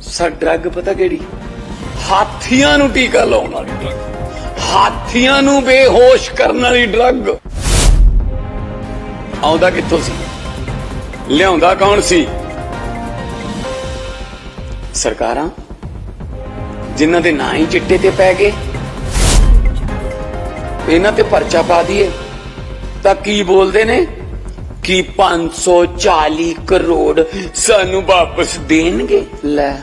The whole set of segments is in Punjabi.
ਸਾ ਡਰੱਗ ਪਤਾ ਕਿਹੜੀ? ਹਾਥੀਆਂ ਨੂੰ ਟੀਕਾ ਲਾਉਣ ਵਾਲੀ ਡਰੱਗ। ਹਾਥੀਆਂ ਨੂੰ ਬੇਹੋਸ਼ ਕਰਨ ਵਾਲੀ ਡਰੱਗ। ਆਉਂਦਾ ਕਿੱਥੋਂ ਸੀ? ਲਿਆਉਂਦਾ ਕੌਣ ਸੀ? ਸਰਕਾਰਾਂ? ਜਿਨ੍ਹਾਂ ਦੇ ਨਾਂ ਹੀ ਚਿੱਟੇ ਤੇ ਪੈ ਗਏ। ਇਹਨਾਂ ਤੇ ਪਰਚਾ ਪਾ ਦਈਏ। ਤਾਂ ਕੀ ਬੋਲਦੇ ਨੇ? ਕਿ 540 ਕਰੋੜ ਸਾਨੂੰ ਵਾਪਸ ਦੇਣਗੇ? ਲੈ।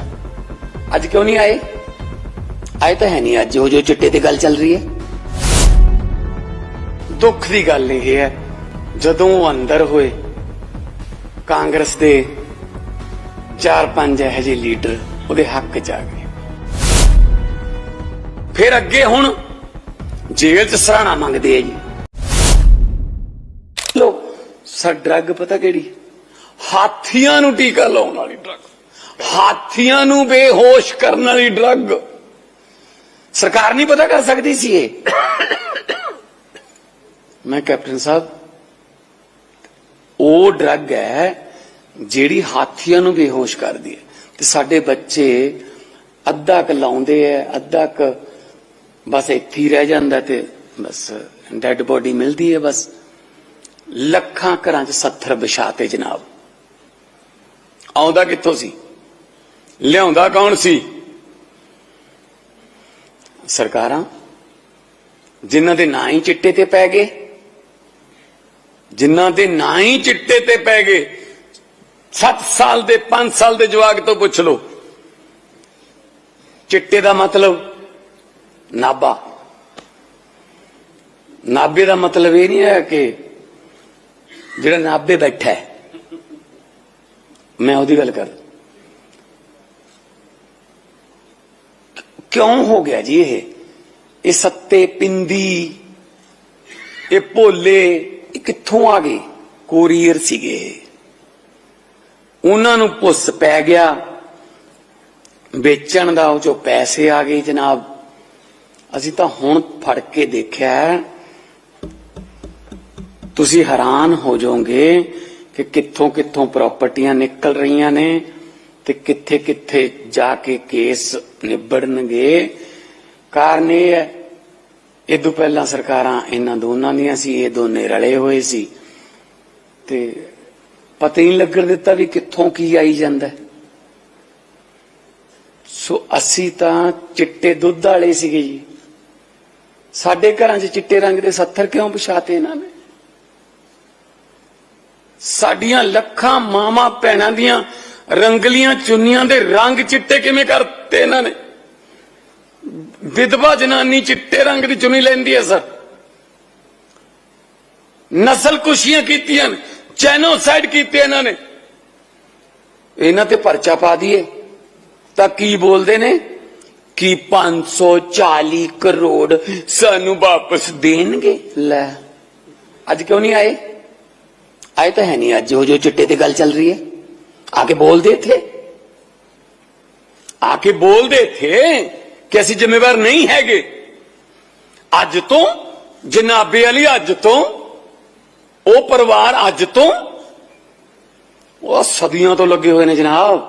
ਅੱਜ ਕਿਉਂ ਨਹੀਂ ਆਏ? ਆਏ ਤਾਂ ਹੈ ਨਹੀਂ ਅੱਜ ਜੋ ਜੋ ਚਿੱਟੇ ਤੇ ਗੱਲ ਚੱਲ ਰਹੀ ਹੈ। ਦੁੱਖ ਦੀ ਗੱਲ ਇਹ ਹੈ, ਜਦੋਂ ਉਹ ਅੰਦਰ ਹੋਏ, ਕਾਂਗਰਸ ਦੇ ਚਾਰ ਪੰਜ ਇਹੋ ਜਿਹੇ ਲੀਡਰ ਉਹਦੇ ਹੱਕ ਚ ਆ ਗਏ। ਫਿਰ ਅੱਗੇ ਹੁਣ ਜੇਲ੍ਹ ਚ ਸਰਾਣਾ ਮੰਗਦੇ ਆ ਜੀ। ਲੋ ਸਾ ਡਰੱਗ ਪਤਾ ਕਿਹੜੀ? ਹਾਥੀਆਂ ਨੂੰ ਟੀਕਾ ਲਾਉਣ ਵਾਲੀ ਡਰੱਗ ਹਾਥੀਆਂ ਨੂੰ ਬੇਹੋਸ਼ ਕਰਨ ਵਾਲੀ ਡਰੱਗ। ਸਰਕਾਰ ਨਹੀਂ ਪਤਾ ਕਰ ਸਕਦੀ ਸੀ ਇਹ। ਮੈਂ ਕੈਪਟਨ ਸਾਹਿਬ, ਉਹ ਡਰੱਗ ਹੈ ਜਿਹੜੀ ਹਾਥੀਆਂ ਨੂੰ ਬੇਹੋਸ਼ ਕਰਦੀ ਹੈ। ਤੇ ਸਾਡੇ ਬੱਚੇ ਅੱਧਾ ਕ ਲਾਉਂਦੇ ਐ ਅੱਧਾ ਕ ਬਸ ਇੱਥੇ ਰਹਿ ਜਾਂਦਾ ਤੇ ਬਸ ਡੈੱਡ ਬੋਡੀ ਮਿਲਦੀ ਹੈ ਬਸ। ਲੱਖਾਂ ਘਰਾਂ 'ਚ ਸੱਥਰ ਵਿਛਾਤੇ ਜਨਾਬ। ਆਉਂਦਾ ਕਿੱਥੋਂ ਸੀ? ਲਿਆਉਂਦਾ ਕੌਣ ਸੀ? ਸਰਕਾਰਾਂ, ਜਿਨ੍ਹਾਂ ਦੇ ਨਾਂ ਹੀ ਚਿੱਟੇ ਤੇ ਪੈ ਗਏ, ਜਿਨ੍ਹਾਂ ਦੇ ਨਾਂ ਹੀ ਚਿੱਟੇ ਤੇ ਪੈ ਗਏ 7 ਸਾਲ ਦੇ 5 ਸਾਲ ਦੇ ਜਵਾਕ ਤੋਂ ਪੁੱਛ ਲਓ। ਚਿੱਟੇ ਦਾ ਮਤਲਬ ਨਾਬਾ। ਨਾਬੇ ਦਾ ਮਤਲਬ ਇਹ ਨਹੀਂ ਹੈ ਕਿ ਜਿਹੜਾ ਨਾਬੇ ਬੈਠਾ ਹੈ। ਮੈਂ ਉਹਦੀ ਗੱਲ ਕਰ ਕਿਉਂ ਹੋ ਗਿਆ ਜੀ ਇਹ? ਇਹ ਸੱਤੇ ਪਿੰਦੀ, ਇਹ ਭੋਲੇ, ਇਹ ਕਿੱਥੋਂ ਆ ਗਏ? ਕੋਰੀਅਰ ਸੀਗੇ ਉਹਨਾਂ ਨੂੰ ਪੁੱਸ ਪੈ ਗਿਆ। ਵੇਚਣ ਦਾ ਉਹ ਚੋਂ ਪੈਸੇ ਆ ਗਏ ਜਨਾਬ। ਅਸੀਂ ਤਾਂ ਹੁਣ ਫੜ ਕੇ ਦੇਖਿਆ ਤੁਸੀਂ ਹੈਰਾਨ ਹੋ ਜਾਓਗੇ ਕਿ ਕਿੱਥੋਂ ਕਿੱਥੋਂ ਪ੍ਰਾਪਰਟੀਆਂ ਨਿਕਲ ਰਹੀਆਂ ਨੇ। ਤੇ ਕਿੱਥੇ ਕਿੱਥੇ ਜਾ ਕੇ ਕੇਸ ਨਿਬੜਨਗੇ? ਕਾਰਨ ਇਹ ਹੈ, ਇਹ ਤੋਂ ਪਹਿਲਾਂ ਸਰਕਾਰਾਂ ਇਹਨਾਂ ਦੋਨਾਂ ਦੀਆਂ ਸੀ, ਇਹ ਦੋਨੇ ਰਲੇ ਹੋਏ ਸੀ। ਤੇ ਪਤਾ ਹੀ ਲੱਗਣ ਦਿੱਤਾ ਵੀ ਕਿੱਥੋਂ ਕੀ ਆਈ ਜਾਂਦਾ। ਸੋ ਅਸੀਂ ਤਾਂ ਚਿੱਟੇ ਦੁੱਧ ਵਾਲੇ ਸੀਗੇ ਜੀ। ਸਾਡੇ ਘਰਾਂ 'ਚ ਚਿੱਟੇ ਰੰਗ ਦੇ ਸੱਥਰ ਕਿਉਂ ਪਛਾਤੇ ਇਹਨਾਂ ਨੇ? ਸਾਡੀਆਂ ਲੱਖਾਂ ਮਾਵਾਂ ਭੈਣਾਂ ਦੀਆਂ ਰੰਗਲੀਆਂ ਚੁੰਨੀਆਂ ਦੇ ਰੰਗ ਚਿੱਟੇ ਕਿਵੇਂ ਕਰਤੇ ਇਹਨਾਂ ਨੇ? ਵਿਧਵਾ ਜਨਾਨੀ ਚਿੱਟੇ ਰੰਗ ਦੀ ਚੁੰਨੀ ਲੈਂਦੀ ਹੈ, ਸਰ। ਨਸਲ ਕੁਸ਼ੀਆਂ ਕੀਤੀਆਂ ਨੇ, ਜੈਨੋਸਾਈਡ ਕੀਤੇ ਇਹਨਾਂ ਨੇ। ਇਹਨਾਂ ਤੇ ਪਰਚਾ ਪਾ ਦਈਏ। ਤਾਂ ਕੀ ਬੋਲਦੇ ਨੇ? ਕਿ 540 ਕਰੋੜ ਸਾਨੂੰ ਵਾਪਸ ਦੇਣਗੇ। ਲੈ, ਅੱਜ ਕਿਉਂ ਨਹੀਂ ਆਏ? ਆਏ ਤਾਂ ਹੈ ਨਹੀਂ ਅੱਜ, ਉਹ ਜੋ ਚਿੱਟੇ ਤੇ ਗੱਲ ਚੱਲ ਰਹੀ ਹੈ। ਆ ਕੇ ਬੋਲਦੇ ਥੇ ਆ ਕੇ ਬੋਲਦੇ ਥੇ ਕਿ ਅਸੀਂ ਜ਼ਿੰਮੇਵਾਰ ਨਹੀਂ ਹੈਗੇ ਅੱਜ ਤੋਂ ਜਨਾਬੇ ਵਾਲੀ ਅੱਜ ਤੋਂ ਉਹ ਪਰਿਵਾਰ ਅੱਜ ਤੋਂ ਉਹ ਸਦੀਆਂ ਤੋਂ ਲੱਗੇ ਹੋਏ ਨੇ ਜਨਾਬ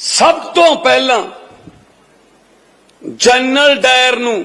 ਸਭ ਤੋਂ ਪਹਿਲਾਂ ਜਨਰਲ ਡਾਇਰ ਨੂੰ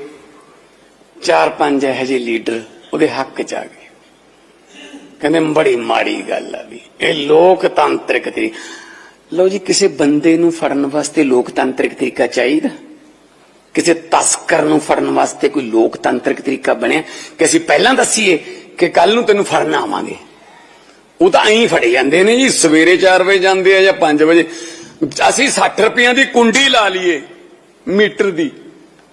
ਚਾਰ ਪੰਜ ਇਹੋ ਜਿਹੇ ਲੀਡਰ ਉਹਦੇ ਹੱਕ ਚ ਆ ਗਏ। ਕਹਿੰਦੇ ਬੜੀ ਮਾੜੀ ਗੱਲ ਆ ਵੀ ਇਹ ਲੋਕਤੰਤਰਿਕ ਤਰੀਕਾ ਲਓ ਜੀ, ਕਿਸੇ ਬੰਦੇ ਨੂੰ ਫੜਨ ਵਾਸਤੇ ਲੋਕਤੰਤਰਿਕ ਤਰੀਕਾ ਚਾਹੀਦਾ? ਕਿਸੇ ਤਸਕਰ ਨੂੰ ਫੜਨ ਵਾਸਤੇ ਕੋਈ ਲੋਕਤੰਤਰਿਕ ਤਰੀਕਾ ਬਣਿਆ? ਕਿ ਅਸੀਂ ਪਹਿਲਾਂ ਦੱਸੀਏ ਕਿ ਕੱਲ ਨੂੰ ਤੈਨੂੰ ਫੜਨ ਆਵਾਂਗੇ। ਉਹ ਤਾਂ ਐਂ ਫੜੇ ਜਾਂਦੇ ਨੇ ਜੀ, ਸਵੇਰੇ 4 ਵਜੇ ਜਾਂਦੇ ਆ ਜਾਂ 5 ਵਜੇ। ਅਸੀਂ 60 ਰੁਪਈਆਂ ਦੀ ਕੁੰਡੀ ਲਾ ਲਈਏ, ਮੀਟਰ ਦੀ।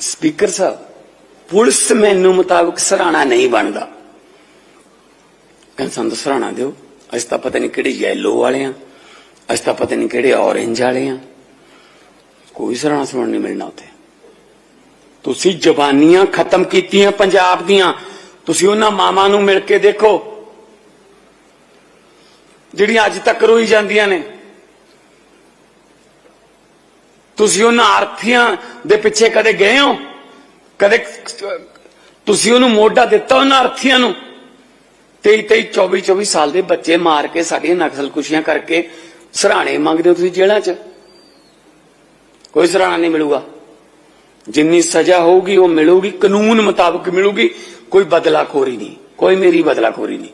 ਸਪੀਕਰ ਸਾਹਿਬ, ਪੁਲਿਸ ਮੈਨੂੰ ਮੁਤਾਬਕ ਸਰਾਣਾ ਨਹੀਂ ਬਣਦਾ। ਕਹਿੰਦੇ, ਸਾਨੂੰ ਤਾਂ ਸਰਾਣਾ ਦਿਓ। ਅਸੀਂ ਤਾਂ ਪਤਾ ਨਹੀਂ ਕਿਹੜੇ ਯੈਲੋ ਵਾਲੇ ਆ। ਅਸੀਂ ਤਾਂ ਪਤਾ ਨਹੀਂ ਕਿਹੜੇ ਔਰੇਂਜ ਵਾਲੇ ਆ। ਕੋਈ ਸਰਾਣਾ ਸੁਣਨ ਨਹੀਂ ਮਿਲਣਾ ਉੱਥੇ। ਤੁਸੀਂ ਜ਼ਬਾਨੀਆਂ ਖਤਮ ਕੀਤੀਆਂ ਪੰਜਾਬ ਦੀਆਂ। ਤੁਸੀਂ ਉਹਨਾਂ ਮਾਵਾਂ ਨੂੰ ਮਿਲ ਕੇ ਦੇਖੋ, ਜਿਹੜੀਆਂ ਅੱਜ ਤੱਕ ਰੋਈ ਜਾਂਦੀਆਂ ਨੇ। ਤੁਸੀਂ ਉਹਨਾਂ ਆਰਥੀਆਂ ਦੇ ਪਿੱਛੇ ਕਦੇ ਗਏ ਹੋ? ਕਦੇ, ਤੁਸੀਂ ਉਹਨੂੰ ਮੋਢਾ ਦਿੱਤਾ ਉਹਨਾਂ ਆਰਥੀਆਂ ਨੂੰ? 23 23 24 24 ਸਾਲ ਦੇ ਬੱਚੇ ਮਾਰ ਕੇ ਸਾਡੀਆਂ ਨਕਸਲਕੁਸ਼ੀਆਂ ਕਰਕੇ ਸਰਾਣੇ ਮੰਗਦੇ ਹੋ ਤੁਸੀਂ ਜੇਲ੍ਹਾਂ 'ਚ? ਕੋਈ ਸਰਾਣਾ ਨਹੀਂ ਮਿਲੂਗਾ। ਜਿੰਨੀ ਸਜ਼ਾ ਹੋਊਗੀ ਉਹ ਮਿਲੂਗੀ, ਕਾਨੂੰਨ ਮੁਤਾਬਕ ਮਿਲੂਗੀ, ਕੋਈ ਬਦਲਾਖੋਰੀ ਨਹੀਂ। ਕੋਈ ਮੇਰੀ ਬਦਲਾਖੋਰੀ ਨਹੀਂ।